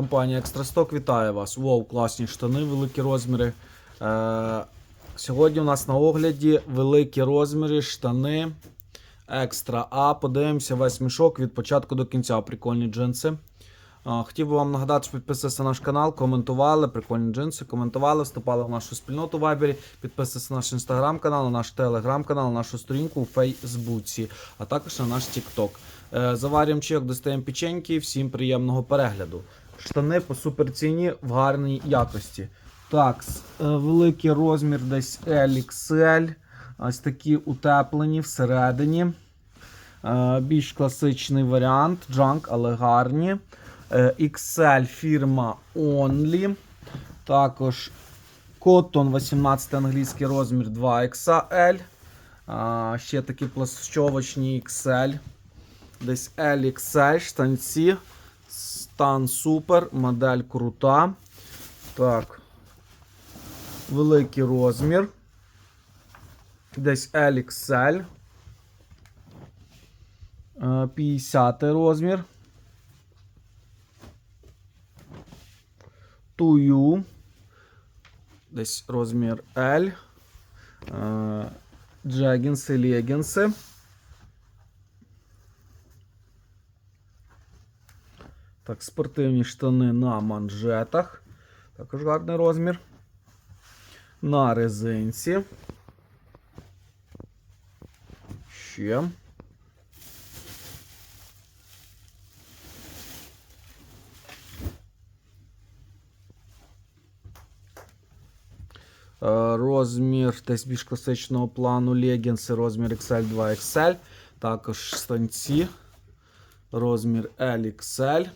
Компанія Екстрасток вітає вас. Вау, класні штани, великі розміри. Е, сьогодні у нас на огляді великі розміри, штани Екстра А. Подивимося весь мішок від початку до кінця. Прикольні джинси. Е, хотів би вам нагадати, що підписатися на наш канал, коментували, прикольні джинси, коментували, вступали в нашу спільноту в Вайбері, підписатися на наш інстаграм-канал, на наш телеграм-канал, на нашу сторінку у Фейсбуці, а також на наш Тікток. Е, Заварюємо чайок, достаємо печеньки. Всім приємного перегляду. Штани по суперціні в гарній якості. Так, е, великий розмір десь LXL. Ось такі утеплені всередині. Е, Більш класичний варіант, джанк, але гарні. Е, XL фірма Only. Також Cotton 18 англійський розмір 2XL. Ще такі плащовочні XL. Десь LXL, штанці. Стан супер, модель крута. Так. Великий розмір. Десь LXL. Е, 50 розмір. Тую. Десь розмір L. Е, Джегінси, легінси. Так, спортивні штани на манжетах. Також гарний розмір. На резинці. Ще. Е, Розмір десь більш класичного плану легінси, розмір XL 2XL. Також штанці. Розмір LXL.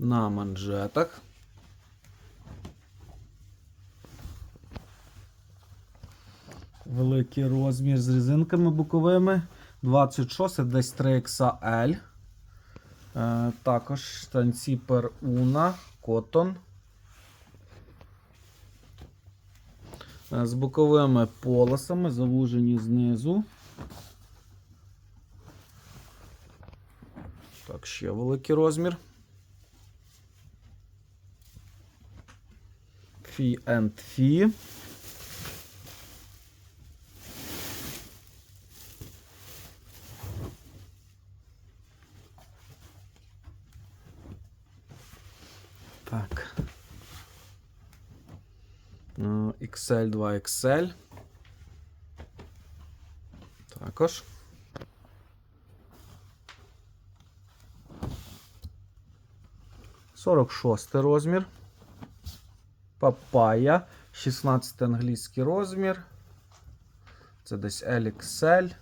На манжетах. Великий розмір з резинками боковими. 26, десь 3XL. Е, також штанці Перуна, Котон. Е, З боковими полосами, завужені знизу. Так, ще великий розмір. Фі and Фі. Так. Ну, XL 2XL. Також. Сорок шостий розмір. Папая. 16 англійський розмір. Це десь LXL.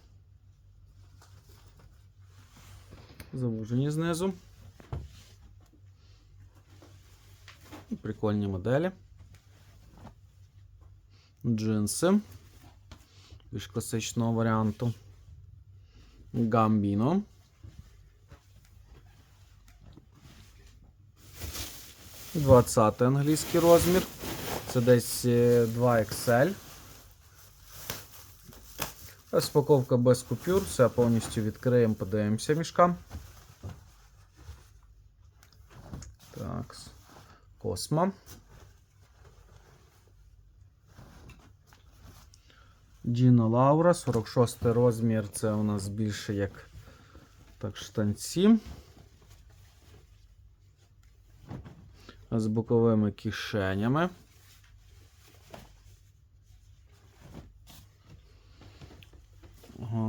Завужені знизу. Прикольні моделі. Джинси. Більш класичного варіанту. Гамбіно. Двадцятий англійський розмір. Це десь е, 2XL. Розпаковка без купюр. Все повністю відкриємо, подивимося мішкам. Так. Космо. Діна Лаура, 46 розмір. Це у нас більше як так, штанці. З боковими кишенями.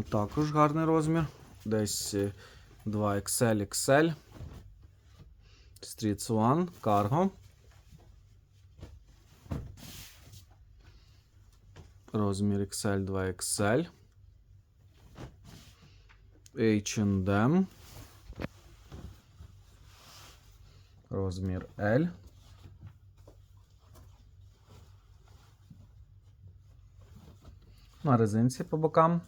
Також гарний розмір. Десь е, 2XL XL. Streets One, Cargo. Розмір XL 2XL. H&M. Розмір L. На резинці по бокам.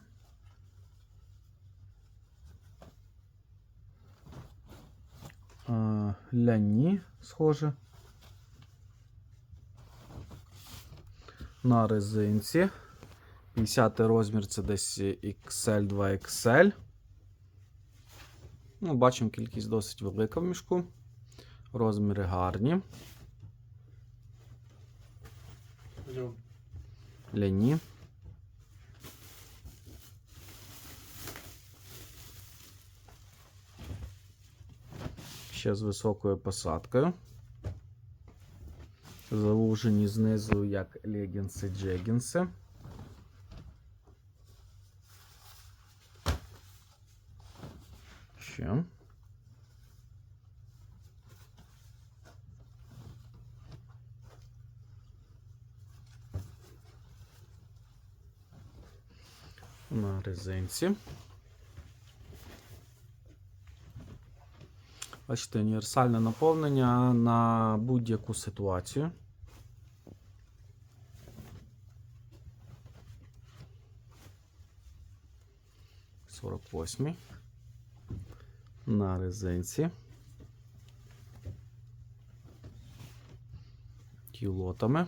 Е, Ляні, схоже. На резинці. 50 розмір це десь XL 2XL. Ну, бачимо, кількість досить велика в мішку. Розміри гарні. Ляні. Ще з високою посадкою. Залужені знизу як легінси джегінси. Ще. На резинці. Бачите, універсальне наповнення на будь-яку ситуацію. Сорок восьмий. На резинці. Кілотами.